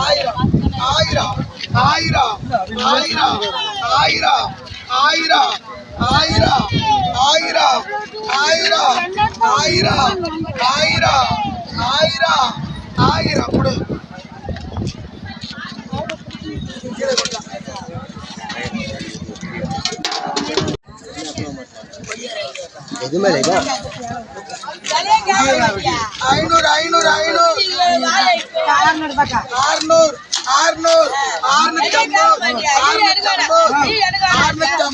ஆயிரம் ஆயிரம் ஆயிரம் ஆயிரம் ஆயிரம் ஆயிரம் ஆயிரம் ஆயிரம் ஆயிரம் ஆயிரம் ஆயிரம் ஆயிரம் ஆயிரம் கொடு எதுவுமே இல்லை ஐநூறு ஐநூறு ஐநூறு. ஆறுநூறு ஆறுநூறு ஆறுநூத்தி ஐம்பது ஆறுநூத்தி ஐம்பது ஆறுநூத்தி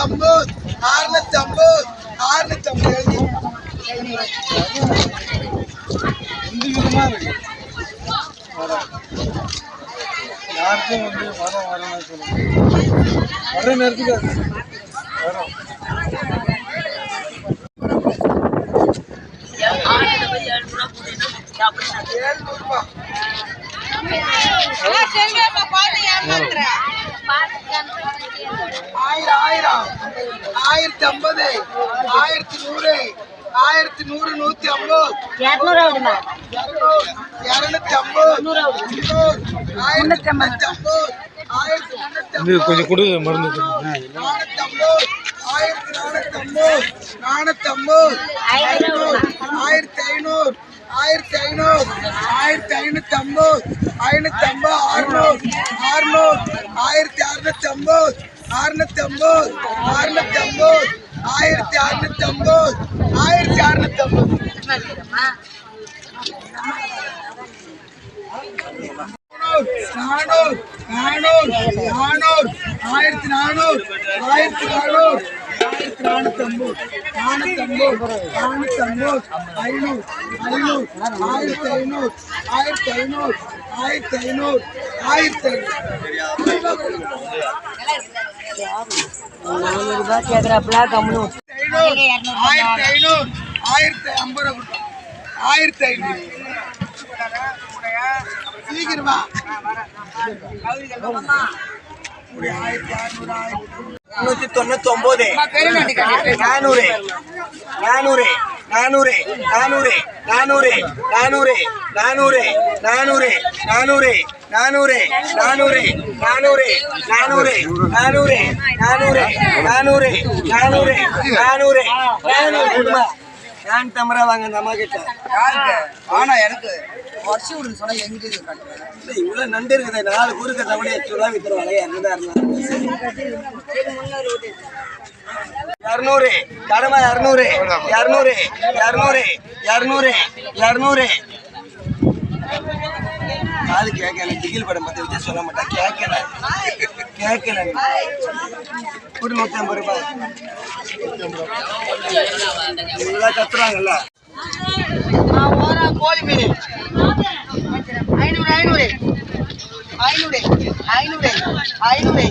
ஐம்பது ஆறுநூத்தி ஐம்பது ஆறுநூத்தி ஐம்பது யாருக்கும் வந்து சொல்லுங்க. வர நேரத்துக்கு ஆயிரம் ஆயிரம். ஆயிரத்தி ஐம்பது. ஆயிரத்தி நூறு ஆயிரத்தி நூறு நூத்தி ஐம்பது. இருநூத்தி ஐம்பது. ஆயிரத்தி ஐம்பது இது கொஞ்சம் கொடு மருந்து ஆயிரத்தி ஐநூறு ஆயிரத்தி ஐநூறு ஆயிரத்தி ஐநூத்தி ஐம்பது ஐநூத்தி ஐம்பது அறுநூறு அறுநூறு ஆயிரத்தி அறுநூத்தி ஐம்பது அறுநூத்தி ஐம்பது அறுநூத்தி ஐம்பது ஆயிரத்தி அறுநூத்தி ஐம்பது ஆயிரத்தி அறுநூத்தி ஐம்பது நானூறு நானூறு நானூறு ஆயிரத்தி நானூறு ஆயிரத்தி நானூறு ஆயிரத்தி நானூத்தி ஐம்பது நானூத்தி ஐம்பது நானூத்தி ஐம்பது ஐநூறு ஐநூறு ஆயிரத்தி ஐநூறு ஆயிரத்தி ஐநூறு ஆயிரத்தி ஐநூறு ஆயிரத்தி ஐநூறு. ஆயிரத்தி ஐநூறு ஆயிரத்தி ஐம்பது ஆயிரத்தி ஐநூறு. சீக்கிரமா முன்னூத்தி தொண்ணூத்தி ஒன்பது நானூறு நானூறு நானூறு நானூறு நானூறு நானூறு நானூறு நானூறு நானூறு நானூறு நானூறு நானூறு நானூறு நானூறு நானூறு நானூறு நானூறு நானூறு நானூறு நான் தமரா வாங்க அந்த அம்மா கிட்ட. ஆனா எனக்கு. வருஷம் விடுன்னு சொன்னா எங்கிட்ட கட்டுறேன். இல்ல, இவ்வளவு நண்டு இருக்குது. நாலு ஊருக்கு தவணை ரூபா வித்துருவாங்க இரநூறு. கடமை இரநூறு? இரநூறு. இரநூறு. இரநூறு. இரநூறு. காது கேட்கல. திகில் படம் பத்தி வச்சு சொல்ல மாட்டேன் கேட்கல. கேட்கல ஒரு நூத்தி ஐம்பது ரூபாய் இவ்வளவு கத்துறாங்கல்ல கோழி மீன் ஐநூறு ஐநூறு ஐநூறு ஐநூறு ஐநூறு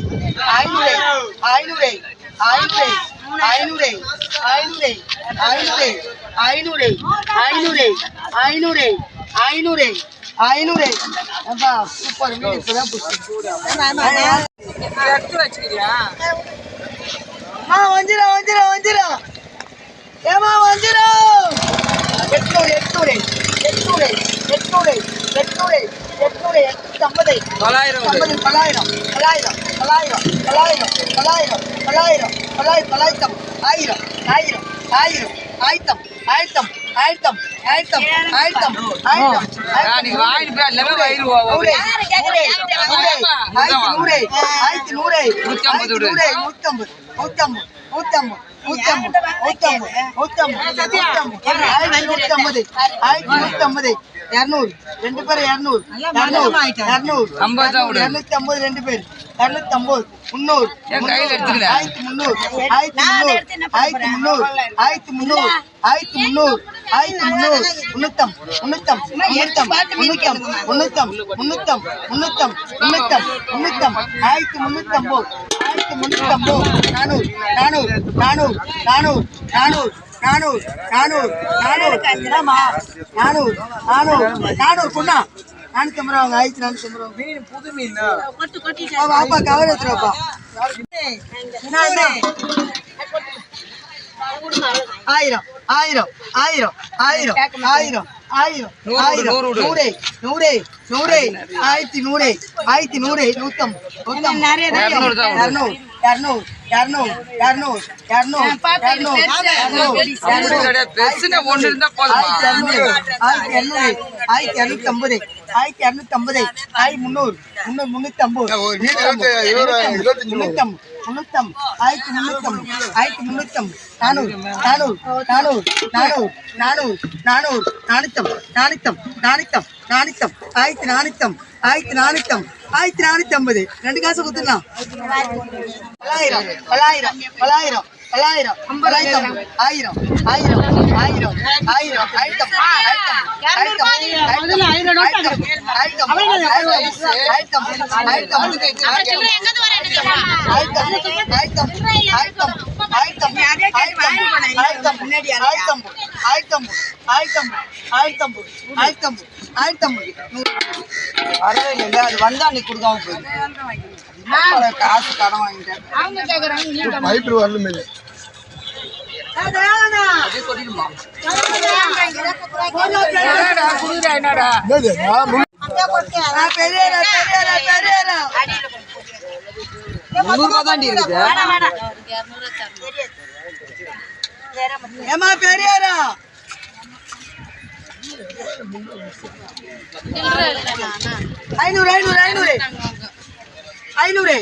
ஐநூறு ஐநூறு ஐநூறு ஐநூறு ஐநூறு ஐநூறு ஐநூறு ஐநூறு ஐநூறு ஐநூறு ஐநூறு. சூப்பர் மீன் இப்பதான் எடுத்து வச்சுக்கிறியா வந்துடும் வந்துடும் வந்துடும் ஏமா வந்துடும் எட்நூறு எட்நூறு எட்நூறு எட்நூறு எட்நூறு எட்நூறு தொள்ளாயிரம் ஐம்பது தொள்ளாயிரம் தொள்ளாயிரம் தொள்ளாயிரம் தொள்ளாயிரம் தொள்ளாயிரம் தொள்ளாயிரம் தொள்ளாயிரம் தொள்ளாயிரத்தம் ஆயிரம் ஆயிரம் ஆயிரம் ஆயிரத்தம் ஆயிரத்தம் அழுத்தம் அழுத்தம் அழுத்தம் நூறு ஆயிரத்தி நூறு நூற்றம்பது நூற்றம்பது நூற்றம்பது நூற்றம்பது இரநூறு ரெண்டு பேர் இரநூறு இரநூறு இரநூறு இரநூத்தி ரெண்டு பேர் இரநூத்தி ஐம்பது முந்நூறு ஆயிரத்தி முந்நூறு ஆயிரத்தி முந்நூறு ஆயிரத்தி முந்நூறு ஆயிரத்தி முந்நூறு ஆயிரத்தி முந்நூறு ஆயிரத்தி முந்நூறு முன்னூத்தம் முன்னூத்தம் முன்னூத்தம் முன்னூத்தம் முன்னூத்தம் முன்னூத்தம் முன்னூத்தம் முன்னூத்தம் முன்னூத்தம் ஆயிரத்தி முன்னூத்தம்பது ஆயிரத்தி முன்னூத்தம்பது நானூறு நானூறு நானூறு நானூறு நானூறு நானூறு நானூறு நானூறு? நானூறு நானூறு நானூறு பொண்ணா? நானூத்தி ஐம்பது ரூபா ஆயிரத்தி நானூத்தி ஐம்பது ரூபா மீன் புது மீன்? வாப்பா கவர் எடுத்துருவாப்பா ஆயிரம் ஆயிரம் ஆயிரம் ஆயிரம் ஆயிரம் ஆயிரம் நூறு, ஆயிரம் நூறு விடு. நூறு நூறு நூறு ஆயிரத்தி நூறு ஆயிரத்தி நூறு நூத்தம் நூத்தம் இருநூறு தான் விடு. இரநூறு இரநூறு இரநூறு இரநூறு ஆயிரத்தி இரநூறு ஆயிரத்தி இரநூத்தி ஐம்பது ஆயிரத்தி இரநூத்தி ஐம்பது ஆயிரத்தி முந்நூறு முந்நூறு முந்நூற்றி ஐம்பது முந்நூற்றம்பது முந்நூற்றம்பது ஆயிரத்தி முந்நூற்றம்பது ஆயிரத்தி முந்நூற்றம்பது நானூறு நானூறு நானூறு நானூறு நானூறு நானூறு நானூற்றம்பது நானூற்றம்பது நானூற்றம்பது நானூத்தம் ஆயிரத்தி நானூத்தம் ஆயிரத்தி நானூத்தம் ஆயிரத்தி நானூத்தி ஐம்பது ரெண்டு காசு கொடுத்துடலாம் பல்லாயிரம் பல்லாயிரம் பல்லாயிரம் தொள்ளாயிரம் தொள்ளாயிரத்தம் ஆயிரம் ஆயிரம் ஆயிரம் ஆயிரம் ஆயிரத்தம் ஆயிரத்தம் ஆயிரத்தம் ஆயிரத்தம் ஆயிரத்தம் ஆயிரத்தம் ஆயிரத்தம் ஆயிரத்தம் ஆயிரத்தம் ஆயிரத்தம் ஆயிரத்தம் ஆயிரத்தம் ஆயிரத்தம் ஆயிரத்தம் ஆயிரத்தம் ஆயிரத்தம் ஆயிரத்தி ஐம்பது வந்தா நீ கொடுக்காம போயிடு காசு கடன் வாங்கிட்டேன். அவங்க வரலுமே என்னடா பெரிய முந்நூறுரூவா ஏமா பெரியாரா ஐநூறு ஐநூறு ஐநூறு ஐநூறு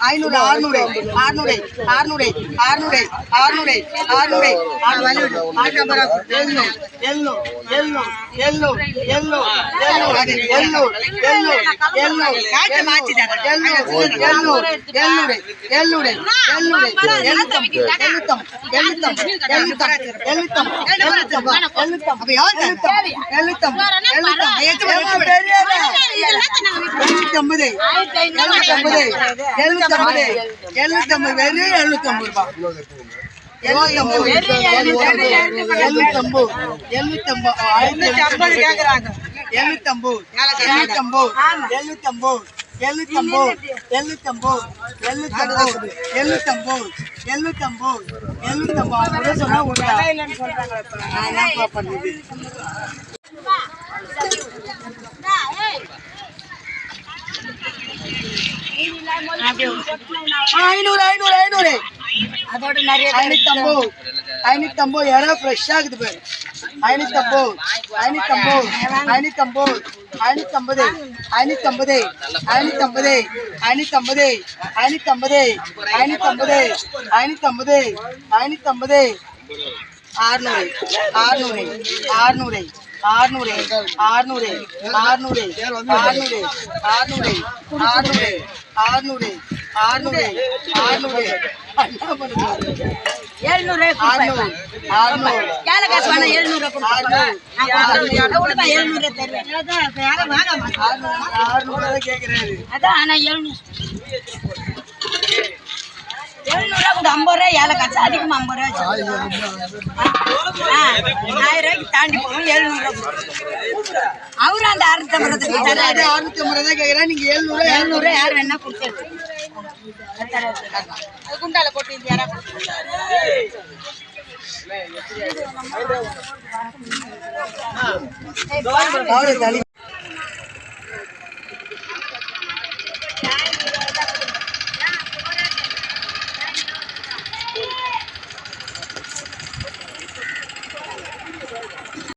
ஐநூறு ஆறுநூறு ஆறுநூறு ஆறுநூறு ஆறுநூறு ஆறுநூறு ஆறுநூறு ஆறுநூறு ஆறுநூறு எழுநூறு எழுநூறு எழுநூறு எழுநூறு எழுநூறு எழுநூறு எழுநூறு எழுநூறு எழுநூறு எழுநூறு எழுநூறு எழுநூறு எழுநூறு எழுநூறு எழுநூத்தம் எழுநூத்தம் எழுநூத்தம் எழுநூத்தம் எழுநூத்தம் எழுநூத்தம் எழுநூத்தம் அப்ப யார் எழுநூத்தம் எழுநூத்தம் எழுநூத்தம் பெரியதா எழுநூத்தி ஐம்பது எழுநூத்தி ஐம்பது எழுநூத்தி ஐம்பது எழுநூத்தி ஐம்பது வெறும் எழுநூத்தி ஐம்பது ரூபாய் எழுநூத்தி ஐம்பது எழுநூத்தி ஐம்பது எழுநூத்தி ஐம்பது ஆயிரத்தி ஐம்பது கேக்குறாங்க எழுநூத்தி ஐம்பது எழுநூத்தி ஐம்பது எழுநூத்தி ஐம்பது எழுநூத்தி ஐம்பது எழுநூத்தி ஐம்பது எழுநூத்தி ஐம்பது எழுநூத்தி ஐம்பது எழுநூத்தி ஐம்பது எழுநூத்தி ஐம்பது சொன்னா விடுறா நான் என்னப்பா பண்ணுது ஐநூறு ஐநூறு ஐநூறு அதோட நிறைய ஐநூத்தம்பது ஐநூத்தம்பது இடம் ஃப்ரெஷ்ஷாக இருக்குது பாரு ஐநூத்தம்பது ஐநூத்தம்பது ஐநூத்தம்பது ஐநூத்தம்பது ஐநூத்தம்பது ஐநூத்தம்பது ஐநூத்தம்பது ஐநூத்தம்பது ஐநூத்தம்பது ஐநூத்தம்பது ஐநூத்தம்பது ஆறுநூறு ஆறுநூறு ஆறுநூறு ஆறுநூறு ஆறுநூறு ஆறுநூறு ஆறுநூறு ஆறுநூறு ஆறுநூறு ஆறுநூறு ஆறுநூறு ஆறுநூறு. எழுநூறு ஆறுநூறு ஆறுநூறு. ஏழை காசு வேணா எழுநூறு ஆறுநூறு எழுநூறு தருவேன். அதான். ஆறுநூறு ஆறுநூறு கேட்குறாரு ஆனா எழுநூறு. இந்த ஐம்பது ரூபா ஏழை காசு அதிகமாக ஐம்பது ரூபா ஆயிரம் ரூபாய்க்கு தாண்டி போகும் எழுநூறுவா அவரும் அந்த அறுநூத்தி ஐம்பது ரூபா தராரு அறுநூத்தி ஐம்பது ரூபா கேட்குறேன் நீங்கள் எழுநூறு எழுநூறு யார் வேணா கொடுத்துருக்கு குண்டால போட்டு யாரா